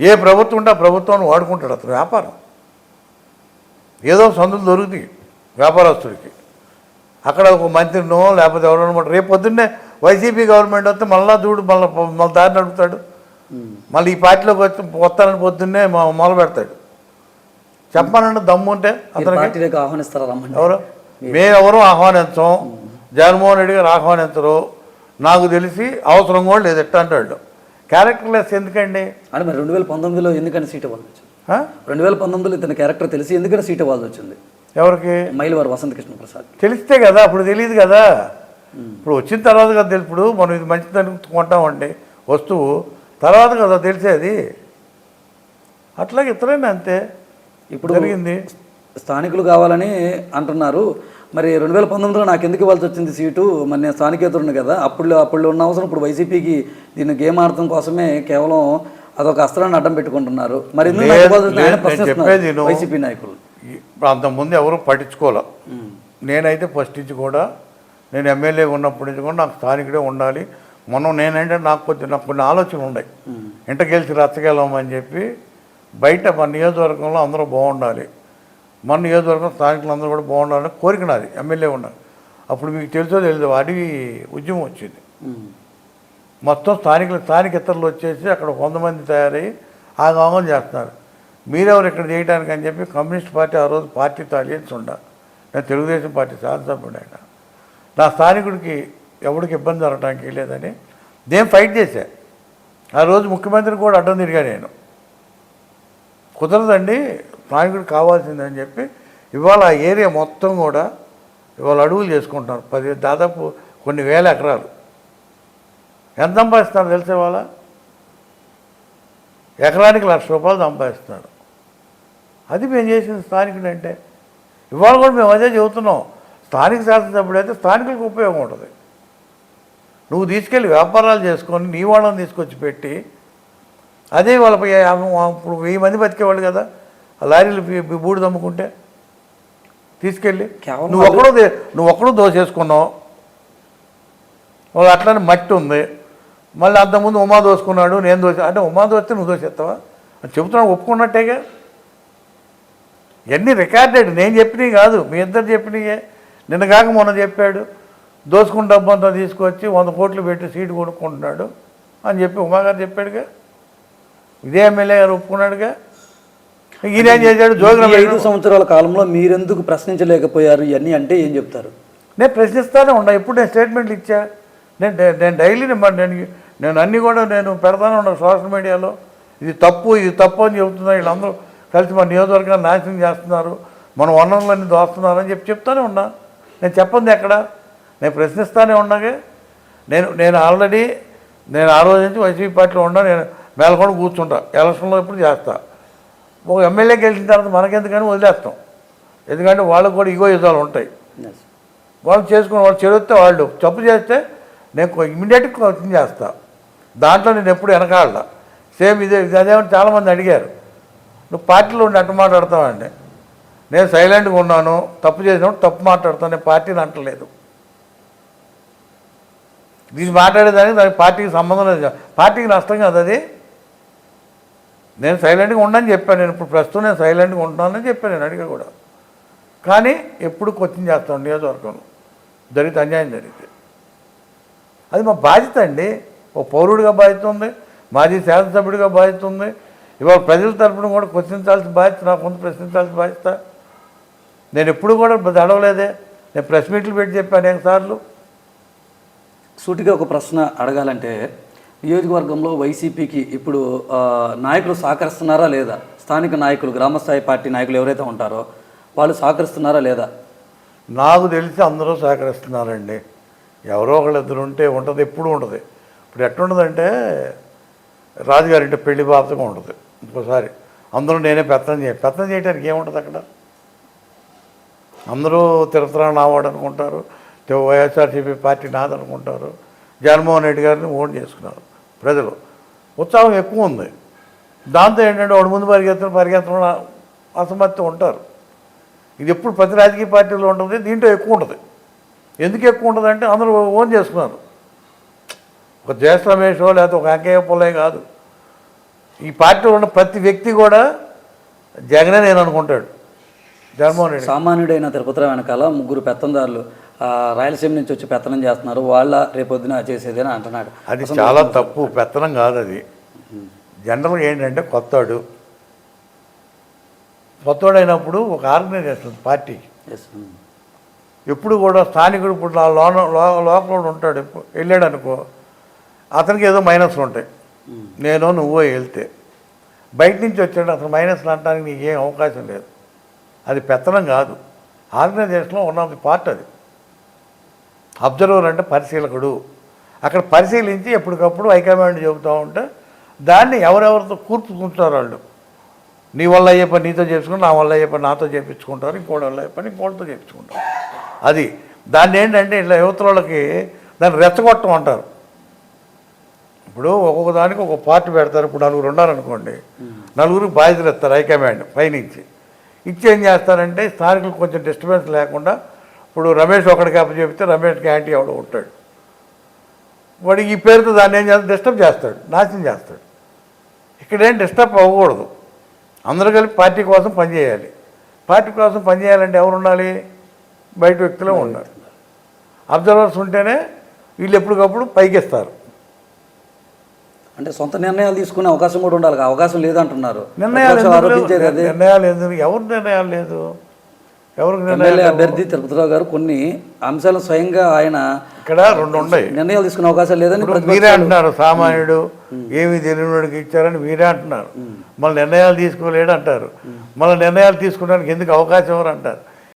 ఏ ప్రభుత్వం ఉంటే ఆ ప్రభుత్వాన్ని వాడుకుంటాడు అతను వ్యాపారం. ఏదో సందులు దొరుకుతాయి వ్యాపారస్తుడికి అక్కడ ఒక మంత్రినో లేకపోతే ఎవరైనా మాట రేపు పొద్దున్నే వైసీపీ గవర్నమెంట్ వస్తే మళ్ళా చూడు మళ్ళీ మళ్ళీ దారి నడుపుతాడు మళ్ళీ ఈ పార్టీలోకి వచ్చి వస్తానని పొద్దున్నే మొదలు పెడతాడు. చెప్పానంటే దమ్ము ఉంటే అతనికి ఆహ్వానిస్తారా ఎవరు? మేమెవరు ఆహ్వానించం. జగన్మోహన్ రెడ్డి గారు ఆహ్వానించరు. నాకు తెలిసి అవసరం కూడా లేదు ఎట్ట అంటాడు. క్యారెక్టర్ లెస్ ఎందుకండి? అంటే మరి రెండు వేల పంతొమ్మిదిలో ఎందుకని సీట్ ఇవ్వాల్సి వచ్చింది? రెండు వేల పంతొమ్మిదిలో ఇతని క్యారెక్టర్ తెలిసి ఎందుకని సీట్ ఇవ్వాల్సి వచ్చింది ఎవరికి? మైలవారి వసంత కృష్ణ ప్రసాద్. తెలిస్తే కదా అప్పుడు తెలియదు కదా. ఇప్పుడు వచ్చిన తర్వాత కదా తెలుసు. ఇప్పుడు మనం ఇది మంచిదని కొంటామండి వస్తువు తర్వాత కదా తెలిసేది. అట్లాగే ఇతరైనా అంతే? ఇప్పుడు జరిగింది. స్థానికులు కావాలని అంటున్నారు. మరి రెండు వేల పంతొమ్మిదిలో నాకు ఎందుకు ఇవ్వాల్సి వచ్చింది సీటు? మరి నేను స్థానికేతరుని కదా. అప్పుడు అప్పుడు ఉన్న అవసరం. ఇప్పుడు వైసీపీకి దీన్ని గేమ్ ఆడటం కోసమే కేవలం అదొక అస్త్రాన్ని అడ్డం పెట్టుకుంటున్నారు. మరి. వైసీపీ నాయకులు. ఇప్పుడు అంతకుముందు ఎవరు పట్టించుకోలే. నేనైతే ఫస్ట్ నుంచి కూడా నేను ఎమ్మెల్యే ఉన్నప్పటి నుంచి కూడా నాకు స్థానికుడే ఉండాలి. మనం నేనంటే నాకు కొంచెం నాకు కొన్ని ఆలోచనలు ఉన్నాయి. ఇంట గెలిచి రచ్చగలమని చెప్పి బయట మన నియోజకవర్గంలో అందరూ బాగుండాలి. మన నియోజకవర్గం స్థానికులు అందరూ కూడా బాగుండాలని కోరిక నాది. ఎమ్మెల్యే ఉండాలి అప్పుడు మీకు తెలుసో తెలియదు అడవి ఉద్యమం వచ్చింది. మొత్తం స్థానికులు స్థానిక ఇతరులు వచ్చేసి అక్కడ కొంతమంది తయారై ఆగమనం చేస్తున్నారు. మీరెవరు ఇక్కడ చేయడానికి అని చెప్పి కమ్యూనిస్ట్ పార్టీ ఆ రోజు పార్టీతో అలియన్స్ ఉండ. నేను తెలుగుదేశం పార్టీ శాసనసభ్యుడు ఆయన. నా స్థానికుడికి ఎవరికి ఇబ్బంది జరగడానికి లేదని నేను ఫైట్ చేశా. ఆ రోజు ముఖ్యమంత్రిని కూడా అడ్డం తిరిగా నేను. కుదరదండి స్థానికుడు కావాల్సిందని చెప్పి ఇవాళ ఆ ఏరియా మొత్తం కూడా ఇవాళ అడుగులు చేసుకుంటున్నారు. పది దాదాపు కొన్ని వేల ఎకరాలు. ఎంత సంపాదిస్తున్నారు తెలిసే వాళ్ళ ఎకరానికి లక్ష రూపాయలు సంపాదిస్తున్నారు. అది మేము చేసిన స్థానికుడు అంటే. ఇవాళ కూడా మేము అదే చెబుతున్నాం. స్థానిక శాసనసభ్యుడు అయితే స్థానికులకు ఉపయోగం ఉంటుంది. నువ్వు తీసుకెళ్ళి వ్యాపారాలు చేసుకొని నీ వాళ్ళని తీసుకొచ్చి పెట్టి అదే వాళ్ళపై ఇప్పుడు వెయ్యి మంది బతికేవాళ్ళు కదా. లారీలు బి- బి- బూడిద అమ్ముకుంటే తీసుకెళ్ళి నువ్వు ఒక్కడో నువ్వు ఒక్కడో దోసేసుకున్నావు వాళ్ళు అట్లనే మట్టి ఉంది. మళ్ళీ అంతకుముందు ఉమా దోసుకున్నాడు నేను దోసే అంటే ఉమా దోస్తే నువ్వు దోసేస్తావా అని చెబుతున్నావు ఒప్పుకున్నట్టేగా. ఇవన్నీ రికార్డెడ్ నేను చెప్పినవి కాదు మీ ఇద్దరు చెప్పినయే. నిన్న కాక మొన్న చెప్పాడు దోసుకున్న డబ్బు అంతా తీసుకొచ్చి వంద కోట్లు పెట్టి సీటు కొనుక్కుంటున్నాడు అని చెప్పి ఉమాగారు చెప్పాడుగా. ఇదే ఎమ్మెల్యే గారు ఒప్పుకున్నాడుగా. ఈయన ఏం చేశాడు? జోగిన ఐదు సంవత్సరాల కాలంలో మీరెందుకు ప్రశ్నించలేకపోయారు ఇవన్నీ అంటే ఏం చెప్తారు? నేను ప్రశ్నిస్తానే ఉన్నా. ఎప్పుడు నేను స్టేట్మెంట్లు ఇచ్చా? నేను నేను డైలీ నేను నేను నేను అన్నీ కూడా నేను పెడతానే ఉన్నా సోషల్ మీడియాలో ఇది తప్పు ఇది తప్పు అని చెబుతున్నారు వీళ్ళందరూ కలిసి మన నియోజకవర్గాన్ని నాశనం చేస్తున్నారు. మన వనరులన్నీ దోస్తున్నారు అని చెప్పి చెప్తానే ఉన్నా. నేను చెప్పంది ఎక్కడ? నేను ప్రశ్నిస్తానే ఉన్నాగా. నేను నేను ఆల్రెడీ నేను ఆ రోజు నుంచి వైసీపీ పార్టీలో ఉన్నా. నేను మేలకొండ కూర్చుంటా. ఎలక్షన్లో ఎప్పుడు చేస్తా. ఒక ఎమ్మెల్యే గెలిచిన తర్వాత మనకెందుకని వదిలేస్తాం. ఎందుకంటే వాళ్ళకు కూడా ఇగో యుద్ధాలు ఉంటాయి. వాళ్ళు చేసుకుని వాళ్ళు చెడితే వాళ్ళు తప్పు చేస్తే నేను ఇమీడియట్గా క్వశ్చన్ చేస్తా. దాంట్లో నేను ఎప్పుడు వెనకాడ సేమ్ ఇదే ఇది అదేమని చాలామంది అడిగారు. నువ్వు పార్టీలో ఉండి అట్టు మాట్లాడతావండి. నేను సైలెంట్గా ఉన్నాను తప్పు చేసినప్పుడు తప్పు మాట్లాడతాను నేను పార్టీని అంటలేదు. ఇది మాట్లాడేదానికి దానికి పార్టీకి సంబంధం లేదు. పార్టీకి నష్టం కదా అది. నేను సైలెంట్గా ఉండని చెప్పాను. నేను ఇప్పుడు ప్రస్తుతం నేను సైలెంట్గా ఉంటున్నానని చెప్పాను. నేను అడిగా కూడా. కానీ ఎప్పుడు క్వశ్చన్ చేస్తాను నియోజకవర్గంలో. జరిగితే అన్యాయం జరిగితే. అది మా బాధ్యత అండి. ఓ పౌరుడిగా బాధ్యత ఉంది. మాజీ శాసనసభ్యుడిగా బాధ్యత ఉంది. ఇవాళ ప్రజల తరపున కూడా క్వశ్చించాల్సిన బాధ్యత నాకు ముందు ప్రశ్నించాల్సిన బాధ్యత. నేను ఎప్పుడు కూడా అడవలేదే నేను ప్రెస్ మీట్లు పెట్టి చెప్పాను అనేక సార్లు. సూటిగా ఒక ప్రశ్న అడగాలంటే నియోజకవర్గంలో వైసీపీకి ఇప్పుడు నాయకులు సహకరిస్తున్నారా లేదా? స్థానిక నాయకులు గ్రామస్థాయి పార్టీ నాయకులు ఎవరైతే ఉంటారో వాళ్ళు సహకరిస్తున్నారా లేదా? నాకు తెలిసి అందరూ సహకరిస్తున్నారండి. ఎవరో ఒకళ్ళిద్దరు ఉంటే ఉంటుంది ఎప్పుడు ఉంటుంది. ఇప్పుడు ఎట్లుంటుందంటే రాజుగారింటి పెళ్ళి బాధగా ఉంటుంది ఇంకోసారి. అందరూ నేనే పెత్తనం చేయ పెత్తనం చేయడానికి ఏముంటుంది అక్కడ? అందరూ తిరుతరా నావాడు అనుకుంటారు వైఎస్ఆర్సీపీ పార్టీ నాదనుకుంటారు జగన్మోహన్ రెడ్డి గారిని ఓన్ చేసుకున్నారు. ప్రజలు. ఉత్సాహం ఎక్కువ ఉంది. దాంతో ఏంటంటే వాడు ముందు పరిగెత్తడం పరిగెత్తడం అసమర్థి ఉంటారు. ఇది ఎప్పుడు ప్రతి రాజకీయ పార్టీలో ఉంటుంది దీంట్లో ఎక్కువ ఉంటుంది. ఎందుకు ఎక్కువ ఉంటుంది అంటే అందరూ ఓన్ చేసుకున్నారు ఒక జయస్ రమేషో లేకపోతే ఒక వెంకయ్య పొలే కాదు. ఈ పార్టీలో ఉన్న ప్రతి వ్యక్తి కూడా జగనే నేను అనుకుంటాడు. జగన్మోహన్ రెడ్డి. సామాన్యుడైన తిరుపతి వెనకాల ముగ్గురు పెత్తందారులు రాయలసీమ నుంచి వచ్చి పెత్తనం చేస్తున్నారు. వాళ్ళ రేపొద్దున చేసేది అని అంటున్నాడు. అది చాలా తప్పు. పెత్తనం కాదు అది జనరల్గా ఏంటంటే కొత్తవాడు కొత్తవాడు అయినప్పుడు ఒక ఆర్గనైజేషన్ పార్టీకి ఎస్ ఎప్పుడు కూడా స్థానికుడు ఇప్పుడు లోన లోపల ఉంటాడు. వెళ్ళాడు అనుకో అతనికి ఏదో మైనస్లు ఉంటాయి. నేను నువ్వో వెళ్తే. బయట నుంచి వచ్చాడు అసలు మైనస్లు అనడానికి నీకు ఏం అవకాశం లేదు. అది పెత్తనం కాదు. ఆర్గనైజేషన్లో ది పార్ట్ అది. అబ్జర్వర్ అంటే పరిశీలకుడు. అక్కడ పరిశీలించి ఎప్పటికప్పుడు హైకమాండ్ చెబుతూ ఉంటే దాన్ని ఎవరెవరితో కూర్చుకుంటారు వాళ్ళు. నీ వల్ల అయ్యే పని నీతో చేపించుకుని నా వల్ల అయ్యే పని నాతో చేపించుకుంటారు ఇంకోటి వల్ల అయ్యే పని ఇంకోటితో చేపించుకుంటారు. అది దాన్ని ఏంటంటే ఇట్లా యువతల వాళ్ళకి దాన్ని రెచ్చగొట్టం అంటారు. ఇప్పుడు ఒక్కొక్క దానికి ఒక పార్టీ పెడతారు. ఇప్పుడు నలుగురు ఉన్నారనుకోండి నలుగురికి బాధ్యతలు ఇస్తారు హైకమాండ్ పైనుంచి. ఇచ్చి ఏం చేస్తారంటే స్థానికులకు కొంచెం డిస్టర్బెన్స్ లేకుండా ఇప్పుడు రమేష్ ఒకడికి అప్పచెప్తే రమేష్కి యాంటీ ఎవడో ఉంటాడు. వాడు ఈ పేరుతో దాన్ని ఏం చేస్తాడు? డిస్టర్బ్ చేస్తాడు. నాశనం చేస్తాడు. ఇక్కడేం డిస్టర్బ్ అవ్వకూడదు. అందరూ కలిపి పార్టీ కోసం పనిచేయాలి పార్టీ కోసం పనిచేయాలంటే ఎవరు ఉండాలి? బయట వ్యక్తులే ఉండాలి. అబ్జర్వర్స్ ఉంటేనే వీళ్ళు ఎప్పటికప్పుడు పైకిస్తారు. అంటే సొంత నిర్ణయాలు తీసుకునే అవకాశం కూడా ఉండాలి. అవకాశం లేదంటున్నారు. నిర్ణయాలు నిర్ణయాలు ఎందుకు? ఎవరు నిర్ణయాలు లేదు? ఎవరికి నిర్ణయాలు ఎమ్మెల్యే? అభ్యర్థి తిరుపతిరావు గారు కొన్ని అంశాలను స్వయంగా ఆయన ఇక్కడ రెండు ఉన్నాయి. నిర్ణయాలు తీసుకునే అవకాశం లేదని మీరే అంటున్నారు సామాన్యుడు ఏమి తెలియనివాడికి ఇచ్చారని మీరే అంటున్నారు. మళ్ళీ నిర్ణయాలు తీసుకోలేడు అంటారు. మళ్ళీ నిర్ణయాలు తీసుకోవడానికి ఎందుకు అవకాశం ఎవరు అంటారు?